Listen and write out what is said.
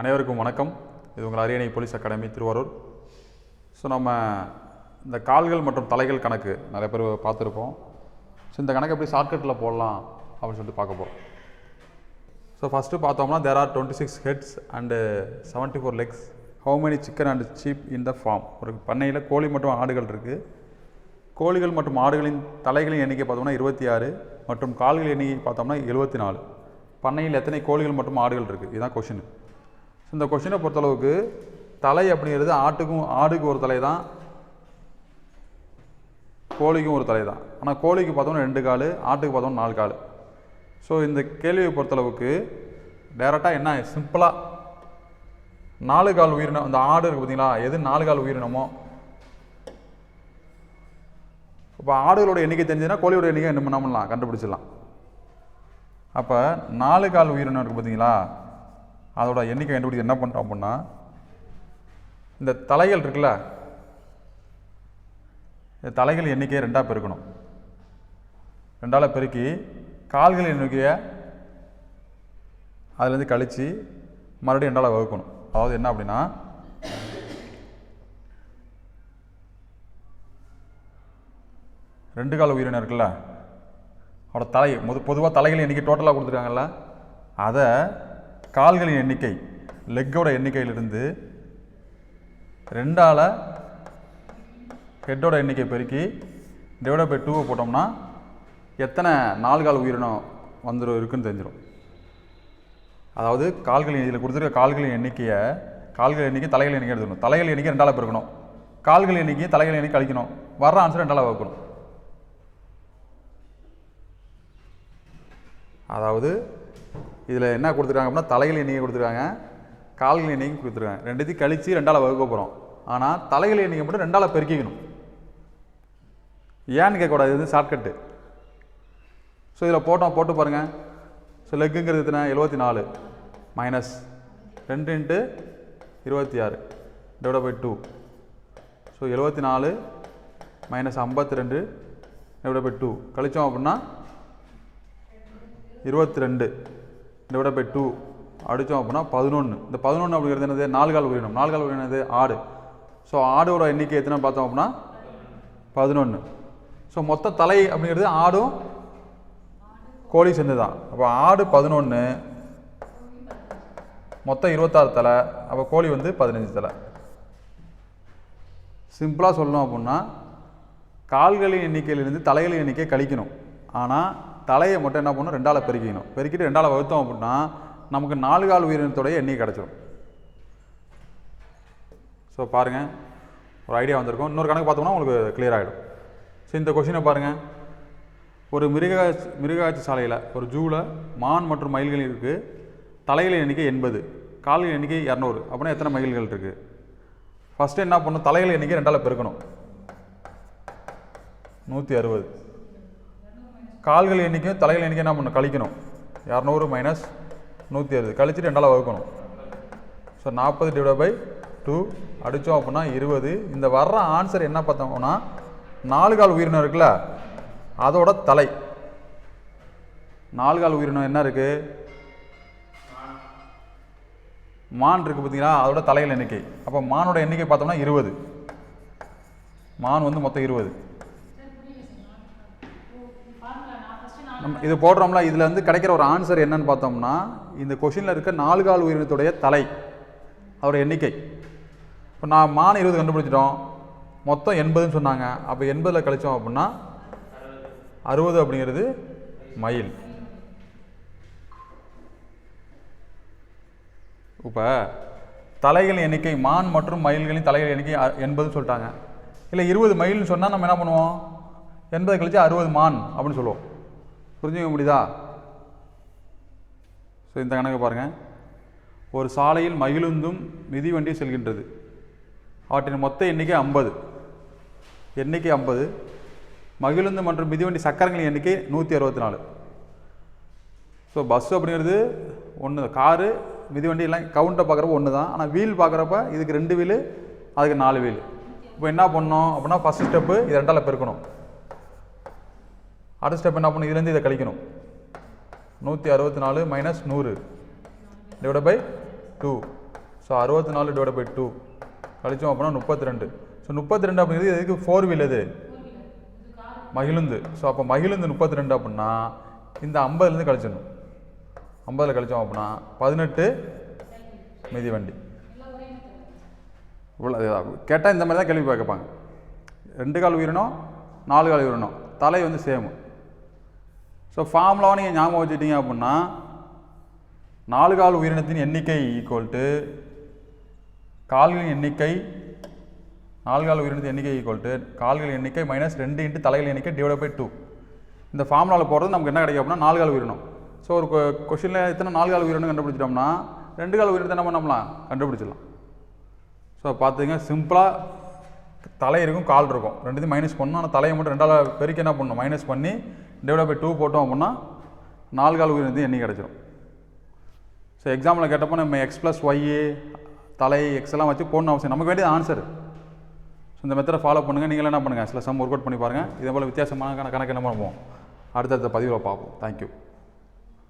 அனைவருக்கும் வணக்கம். இது உங்கள் அரியணை போலீஸ் அகாடமி திருவாரூர். ஸோ நம்ம இந்த கால்கள் மற்றும் தலைகள் கணக்கு நிறைய பேர் பார்த்துருப்போம். ஸோ இந்த கணக்கு எப்படி ஷார்ட்கட்டில் போடலாம் அப்படின்னு சொல்லிட்டு பார்க்க போகிறோம் ஸோ ஃபஸ்ட்டு பார்த்தோம்னா there are twenty six heads and seventy four legs how many chicken and sheep in the farm ஒரு பண்ணையில் கோழி மற்றும் ஆடுகள் இருக்குது கோழிகள் மற்றும் ஆடுகளின் தலைகளின் எண்ணிக்கை பார்த்தோம்னா இருபத்தி ஆறு மற்றும் கால்கள் எண்ணிக்கை பார்த்தோம்னா எழுபத்தி நாலு. பண்ணையில் எத்தனை கோழிகள் மற்றும் ஆடுகள் இருக்குது இதுதான் கொஷின் ஸோ இந்த கொஷினை பொறுத்தளவுக்கு தலை அப்படிங்கிறது ஆட்டுக்கும் ஆடுக்கு ஒரு தலை தான். கோழிக்கும் ஒரு தலை தான். ஆனால் கோழிக்கு பார்த்தோம்னா ரெண்டு கால் ஆட்டுக்கு பார்த்தோம்னா நாலு கால். ஸோ இந்த கேள்வியை பொறுத்தளவுக்கு டேரெக்டாக என்ன சிம்பிளாக நாலு கால் உயிரினம் அந்த ஆடு இருக்குது பார்த்தீங்களா எது நாலு கால் உயிரினமோ? இப்போ ஆடுகளோட எண்ணிக்கை தெரிஞ்சதுன்னா கோழியோட எண்ணிக்கை என்ன பண்ணலாம் கண்டுபிடிச்சிடலாம். அப்போ நாலு கால் உயிரினம் இருக்குது பார்த்தீங்களா அதோட எண்ணிக்கை கண்டுபிடிக்க என்ன பண்ணுறோம் அப்படின்னா இந்த தலைகள் இருக்குல்ல இந்த தலைகள் எண்ணிக்கையை ரெண்டாக பெருக்கணும். ரெண்டால் பெருக்கி கால்கள் எண்ணிக்கையை அதுலேருந்து கழித்து மறுபடியும் ரெண்டால் வகுக்கணும். அதாவது என்ன அப்படின்னா ரெண்டு கால உயிரினம் இருக்குல்ல அவரோட தலை முது பொதுவாக தலைகள் இன்றைக்கி டோட்டலாக கொடுத்துருக்காங்கல்ல அதை கால்களின் எண்ணிக்கை லெக்கோட எண்ணிக்கையிலிருந்து ரெண்டால் ஹெட்டோட எண்ணிக்கை பெருக்கி டிவைட் பை டூவை போட்டோம்னா எத்தனை நாலு கால் உயிரினம் வந்துடும் இருக்குன்னு தெரிஞ்சிடும் அதாவது கால்களின் இதில் கொடுத்துருக்க கால்களின் எண்ணிக்கையை கால்கள் எண்ணிக்கை தலைகள் எண்ணிக்கை எடுத்துக்கணும். தலைகள் எண்ணிக்கை ரெண்டால் பெருக்கணும். கால்கள் எண்ணிக்கையை தலைகள் எண்ணிக்கை கழிக்கணும். வர்ற ஆன்சர் ரெண்டால் வகுக்கணும். அதாவது இதில் என்ன கொடுத்துருக்காங்க அப்படின்னா தலைகள் எண்ணிக்கை கொடுத்துருக்காங்க. கால்கள் எண்ணிக்கை கொடுத்துருக்காங்க. ரெண்டுத்தையும் கழித்து ரெண்டால் வகுக்க போகிறோம் ஆனால் தலைகள் எண்ணிக்கை மட்டும் ரெண்டால் பெருக்கிக்கணும். ஏன்னு கேட்கக்கூடாது இது ஷார்ட்கட்டு ஸோ இதில் போட்டோம் போட்டு பாருங்கள் ஸோ லெக்குங்கிறது எத்தனை? எழுபத்தி நாலு மைனஸ் ரெண்டு இன்ட்டு இருபத்தி ஆறு டிவைட் பை டூ ஸோ எழுபத்தி நாலு மைனஸ் ஐம்பத்தி ரெண்டு டிவைட் பை டூ கழிச்சோம் அப்படின்னா இருபத்தி ரெண்டு டிவைட் பை டூ அடித்தோம் அப்படின்னா பதினொன்று இந்த பதினொன்று அப்படிங்கிறது என்னது? நாலு கால் உயிரினம். நால்கால் உயிரினம் என்னது? ஆடு. ஸோ ஆடோட எண்ணிக்கை எத்தனை பார்த்தோம் அப்படின்னா? பதினொன்று ஸோ மொத்த தலை அப்படிங்கிறது ஆடும் கோழி சேர்ந்து தான் அப்போ ஆடு பதினொன்று மொத்தம் இருபத்தாறு தலை அப்போ கோழி வந்து பதினஞ்சு தலை. சிம்பிளாக சொல்லணும் அப்படின்னா கால்களின் எண்ணிக்கையிலிருந்து தலைகளின் எண்ணிக்கை கழிக்கணும். ஆனால் தலையை மட்டும் என்ன பண்ணணும்? ரெண்டால் பெருக்கிக்கணும். பெருக்கிட்டு ரெண்டால் வகுத்தோம் அப்படின்னா நமக்கு நாலு கால் உயிரினத்தோடைய எண்ணிக்கை கிடச்சிரும். ஸோ பாருங்கள் ஒரு ஐடியா வந்திருக்கும். இன்னொரு கணக்கு பார்த்தோம்னா உங்களுக்கு கிளியர் ஆகிடும் ஸோ இந்த கொஷினை பாருங்கள் ஒரு மிருக மிருகாட்சி சாலையில் ஒரு ஜூவில் மான் மற்றும் மயில்கள் இருக்குது தலைகளின் எண்ணிக்கை எண்பது கால்களின் எண்ணிக்கை இரநூறு. அப்படின்னா எத்தனை மயில்கள் இருக்குது ஃபஸ்ட்டு என்ன பண்ணணும்? தலைகள் எண்ணிக்கை ரெண்டால் பெருக்கணும். நூற்றி அறுபது. கால்கள் எண்ணிக்கையும் தலைகள் எண்ணிக்கை என்ன பண்ணணும்? கழிக்கணும். இரநூறு மைனஸ் நூற்றி அறுபது. கழிச்சுட்டு ரெண்டால் வகுக்கணும். ஸோ நாற்பது டிவைட் பை டூ அடித்தோம் அப்படின்னா இருபது. இந்த வர்ற ஆன்சர் என்ன பார்த்தோம்னா நாலு கால் உயிரினம் இருக்குல்ல அதோட தலை. நாலு கால் உயிரினம் என்ன இருக்குது மான் இருக்குது பார்த்தீங்களா அதோட தலைகள் எண்ணிக்கை. அப்போ மானோட எண்ணிக்கை பார்த்தோம்னா இருபது. மான் வந்து மொத்தம் இருபது. நம்ம இது போடுறோம்ல இதில் வந்து கிடைக்கிற ஒரு ஆன்சர் என்னன்னு பார்த்தோம்னா இந்த கொஷினில் இருக்க நாலு கால் உயிரினத்துடைய தலை அதோட எண்ணிக்கை. இப்போ நான் மான் இருபது கண்டுபிடிச்சிட்டோம். மொத்தம் எண்பதுன்னு சொன்னாங்க. அப்போ எண்பதில் கழிச்சோம் அப்படின்னா அறுபது அப்படிங்கிறது மயில் இப்போ தலைகளின் எண்ணிக்கை மான் மற்றும் மயில்களின் தலைகள் எண்ணிக்கை எண்பதுன்னு சொல்லிட்டாங்க. இல்லை இருபது மயில்னு சொன்னால் நம்ம என்ன பண்ணுவோம்? எண்பது கழிச்சு அறுபது மான் அப்படின்னு சொல்லுவோம். புரிஞ்சுக்க முடியுதா? ஸோ இந்த கணக்கு பாருங்கள் ஒரு சாலையில் மகிழுந்தும் மிதிவண்டி செல்கின்றது. அவற்றின் மொத்த எண்ணிக்கை ஐம்பது. எண்ணிக்கை ஐம்பது. மகிழுந்து மற்றும் மிதிவண்டி சக்கரங்களின் எண்ணிக்கை நூற்றி அறுபத்தி நாலு. ஸோ பஸ் அப்படிங்கிறது ஒன்று காரு மிதிவண்டி எல்லாம் கவுண்டை பார்க்குறப்ப ஒன்று தான் ஆனால் வீல் பார்க்குறப்ப இதுக்கு ரெண்டு வீல் அதுக்கு நாலு வீல் இப்போ என்ன பண்ணோம் அப்படின்னா ஃபஸ்ட் ஸ்டெப்பு இது ரெண்டால் பெருக்கணும். அடுத்த ஸ்டெப் என்ன பண்ணும் இதுலேருந்து இதை கழிக்கணும். நூற்றி அறுபத்தி நாலு மைனஸ் நூறு டிவைட் பை டூ ஸோ அறுபத்தி நாலு டிவைட் பை டூ கழிச்சோம் அப்படின்னா முப்பத்தி ரெண்டு ஸோ முப்பத்தி ரெண்டு அப்படிங்கிறது எதுக்கு? ஃபோர் வீல் எது? மகிழுந்து. ஸோ அப்போ மகிழுந்து முப்பத்தி ரெண்டு அப்படின்னா இந்த ஐம்பதுலேருந்து கழிச்சிடணும். ஐம்பதில் கழிச்சோம் அப்படின்னா பதினெட்டு மிதி வண்டி. இவ்வளோ கேட்டால் இந்த மாதிரி தான் கேள்வி கேட்பாங்க. ரெண்டு கால் உயிரினம் நாலு கால் உயிரினம் தலை வந்து சேமு. ஸோ ஃபார்முலாவை நீங்கள் ஞாபகம் வச்சுட்டீங்க அப்படின்னா நாலு கால் உயிரினத்தின் எண்ணிக்கை ஈக்குவல் டு கால்களின் எண்ணிக்கை நாலு கால் உயிரினத்தின் எண்ணிக்கை ஈக்குவல் டு கால்கள் எண்ணிக்கை மைனஸ் ரெண்டு இன்ட்டு தலைகள் எண்ணிக்கை டிவைட் பை டூ இந்த ஃபார்முலாவில் போகிறது நமக்கு என்ன கிடைக்கும் அப்படின்னா நாலு கால் உயிரினம். ஸோ ஒரு கொஷினில் எத்தனை நாலு கால் உயிரினம் கண்டுபிடிச்சிட்டோம்னா ரெண்டு கால் உயிரினத்தை என்ன பண்ணலாம்? கண்டுபிடிச்சிடலாம். ஸோ பார்த்துங்க சிம்பிளாக தலை இருக்கும் கால் இருக்கும். ரெண்டுத்தையும் மைனஸ் பண்ணணும். ஆனால் தலையை மட்டும் ரெண்டால் பெருக்கி என்ன பண்ணணும்? மைனஸ் பண்ணி டிவைட் பை டூ போட்டோம் அப்படின்னா நாலு கால் உயிரினத்தையும் எண்ணி கிடச்சிரும். ஸோ எக்ஸாம்பிள் கேட்டப்போ நம்ம எக்ஸ் ப்ளஸ் ஒய்யு தலை எக்ஸ் எல்லாம் வச்சு போடணும் அவசியம். நமக்கு வேண்டியது ஆன்சர் ஸோ இந்த மெத்தடை ஃபாலோ பண்ணுங்கள் நீங்கள் என்ன பண்ணுங்கள் சில சம் ஒர்க் அவுட் பண்ணி பாருங்கள் இதே போல் வித்தியாசமான கணக்கு என்ன பண்ணுவோம்? அடுத்தடுத்த பதிவில் பார்ப்போம். தேங்க்யூ